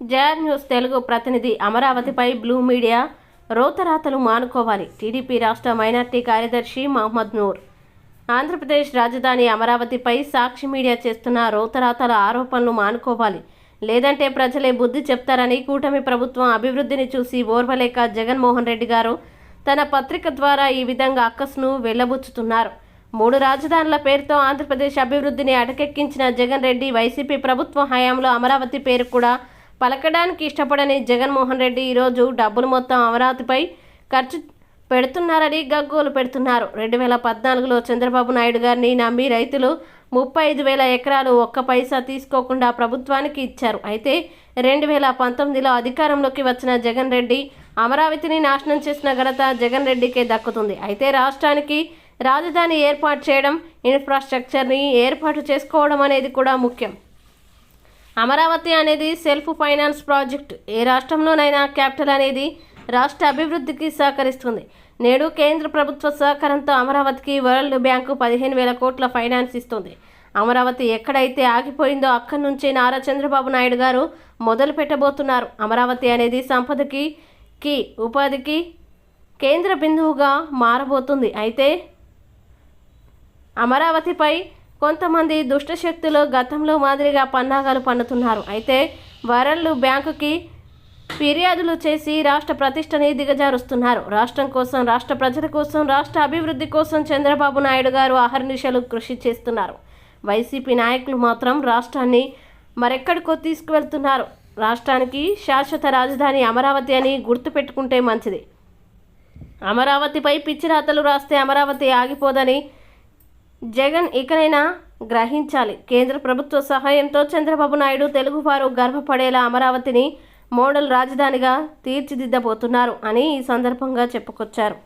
JR news Telugu ప్రతినిధి అమరావతిపై blue media రోతరాతలు మానుకోవాలి. TDP రాష్ట్ర మైనార్టీ కార్యదర్శి మహమ్మద్ నూర్. ఆంధ్రప్రదేశ్ రాజధాని అమరావతిపై సాక్షి మీడియా చేస్తున్న రోతరాతల ఆరోపణలు మానుకోవాలి. లేదంటే ప్రజలే బుద్ధి చెప్తారని కూటమి ప్రభుత్వం అభివృద్ధిని చూసి ఓర్వలేక జగన్మోహన్ రెడ్డి గారు తన పత్రిక ద్వారా ఈ విధంగా అక్కస్ను వెళ్ళబుచ్చుతున్నారు. మూడు రాజధానుల పేరుతో ఆంధ్రప్రదేశ్ అభివృద్ధిని అటకెక్కించిన జగన్ రెడ్డి వైసీపీ ప్రభుత్వం హయాంలో అమరావతి పేరు కూడా పలకడానికి ఇష్టపడని జగన్మోహన్ రెడ్డి ఈరోజు డబ్బులు మొత్తం అమరావతిపై ఖర్చు పెడుతున్నారని గగ్గోలు పెడుతున్నారు. రెండు వేల పద్నాలుగులో చంద్రబాబు నాయుడు గారిని నమ్మి రైతులు ముప్పై ఐదు వేల ఎకరాలు ఒక్క పైసా తీసుకోకుండా ప్రభుత్వానికి ఇచ్చారు. అయితే రెండు వేల పంతొమ్మిదిలో అధికారంలోకి వచ్చిన జగన్ రెడ్డి అమరావతిని నాశనం చేసిన ఘనత జగన్ రెడ్డికే దక్కుతుంది. అయితే రాష్ట్రానికి రాజధాని ఏర్పాటు చేయడం ఇన్ఫ్రాస్ట్రక్చర్ని ఏర్పాటు చేసుకోవడం అనేది కూడా ముఖ్యం. అమరావతి అనేది సెల్ఫ్ ఫైనాన్స్ ప్రాజెక్ట్. ఏ రాష్ట్రంలోనైనా క్యాపిటల్ అనేది రాష్ట్ర అభివృద్ధికి సహకరిస్తుంది. నేడు కేంద్ర ప్రభుత్వ సహకారంతో అమరావతికి వరల్డ్ బ్యాంకు పదిహేను వేల కోట్ల ఫైనాన్స్ ఇస్తుంది. అమరావతి ఎక్కడైతే ఆగిపోయిందో అక్కడి నుంచే నారా చంద్రబాబు నాయుడు గారు మొదలు పెట్టబోతున్నారు. అమరావతి అనేది సంపదకి కి ఉపాధికి కేంద్ర బిందువుగా మారబోతుంది. అయితే అమరావతిపై కొంతమంది దుష్టశక్తులు గతంలో మాదిరిగా పన్నాగాలు పన్నుతున్నారు. అయితే వరళ్ళు బ్యాంకుకి ఫిర్యాదులు చేసి రాష్ట్ర ప్రతిష్టని దిగజారుస్తున్నారు. రాష్ట్రం కోసం రాష్ట్ర ప్రజల కోసం రాష్ట్ర అభివృద్ధి కోసం చంద్రబాబు నాయుడు గారు అహర్నిశలు కృషి చేస్తున్నారు. వైసీపీ నాయకులు మాత్రం రాష్ట్రాన్ని మరెక్కడికో తీసుకువెళ్తున్నారు. రాష్ట్రానికి శాశ్వత రాజధాని అమరావతి అని గుర్తుపెట్టుకుంటే మంచిది. అమరావతిపై పిచ్చిరాతలు రాస్తే అమరావతి ఆగిపోదని జగన్ ఇకనైనా గ్రహించాలి. కేంద్ర ప్రభుత్వ సహాయంతో చంద్రబాబు నాయుడు తెలుగువారు గర్వపడేలా అమరావతిని మోడల్ రాజధానిగా తీర్చిదిద్దబోతున్నారు అని ఈ సందర్భంగా చెప్పుకొచ్చారు.